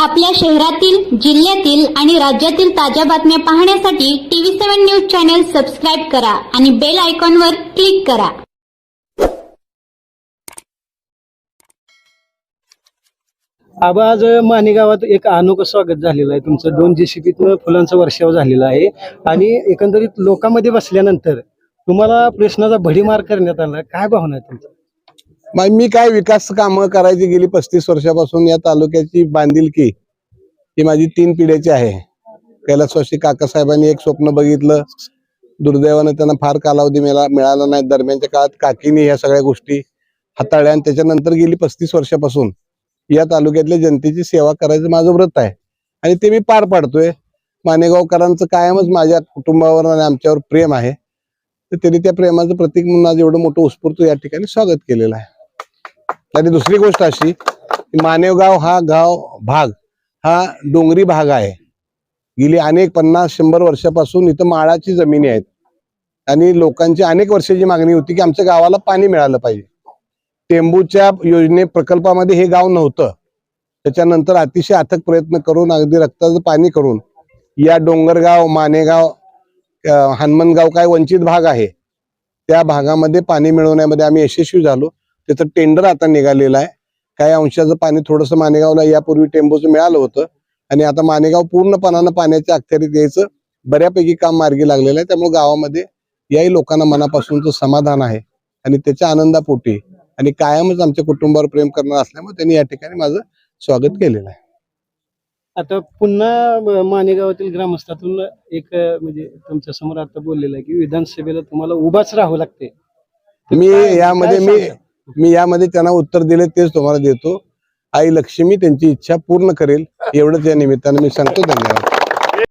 आपल्या शहरातील जिल्ह्यातील आणि राज्यातील ताज्या बातम्या पाहण्यासाठी TV seven news channel subscribe करा आणि बेल आयकॉनवर क्लिक करा. आबा आज माने गावात एक अनोखं स्वागत झालेलं आहे. तुमचं दोन जेसीबीतनं फुलांचा वर्षाव झालेला आहे. आणि एकंदरीत लोकांमध्ये बसल्यानंतर तुम्हाला प्रश्नाचा भडीमार करण्यात आला. काय भावना आहे तुमचा? मग मी काय विकास कामं करायची गेली पस्तीस वर्षापासून या तालुक्याची बांधिलकी ही माझी तीन पिढ्याची आहे. कैलासवासी काकासाहेबांनी एक स्वप्न बघितलं. दुर्दैवानं त्यांना फार कालावधी मिळा मिळाला नाही. दरम्यानच्या काळात काकीनी ह्या सगळ्या गोष्टी हाताळल्या आणि त्याच्यानंतर गेली पस्तीस वर्षापासून या तालुक्यातल्या जनतेची सेवा करायचं माझं व्रत आहे. आणि ते मी पार पाडतोय. मानेगावकरांचं कायमच माझ्या कुटुंबावर आणि आमच्यावर प्रेम आहे. तर त्यांनी त्या प्रेमाचं प्रतीक म्हणून आज एवढं मोठं उत्स्फूर्त या ठिकाणी स्वागत केलेलं आहे. आणि दुसरी गोष्ट अशी की मानेवगाव हा गाव भाग हा डोंगरी भाग आहे. गेली अनेक पन्नास शंभर वर्षापासून इथं माळाची जमिनी आहेत. आणि लोकांची अनेक वर्षाची मागणी होती की आमच्या गावाला पाणी मिळालं पाहिजे. टेंबूच्या योजने प्रकल्पामध्ये हे गाव नव्हतं. त्याच्यानंतर अतिशय अथक प्रयत्न करून अगदी रक्ताचं पाणी करून या डोंगरगाव मानेगाव हनुमानगाव हनुमनगाव काय वंचित भाग आहे त्या भागामध्ये पाणी मिळवण्यामध्ये आम्ही यशस्वी झालो. त्याचं टेंडर आता निघालेलं आहे. काही अंशाचं पाणी थोडंसं मानेगावला यापूर्वी टेंबूचं मिळालं होतं. आणि आता मानेगाव पूर्णपणानं पाण्याच्या अखत्यारीत यायचं. बऱ्यापैकी काम मार्गी लागलेलं आहे. त्यामुळे गावामध्ये याही लोकांना मनापासूनचं समाधान आहे. आणि त्याच्या आनंदापोटी आणि कायमच आमच्या कुटुंबावर प्रेम करणार असल्यामुळे त्यांनी या ठिकाणी माझं स्वागत केलेलं आहे. आता पुन्हा मानेगावातील ग्रामस्थातून एक म्हणजे तुमच्यासमोर आता बोललेलं आहे की विधानसभेला तुम्हाला उभाच राहावं लागते मी यामध्ये मी? मी यामध्ये त्यांना उत्तर दिले तेच तुम्हाला देतो. आई लक्ष्मी त्यांची इच्छा पूर्ण करेल एवढंच या निमित्तानं मी सांगतो. धन्यवाद.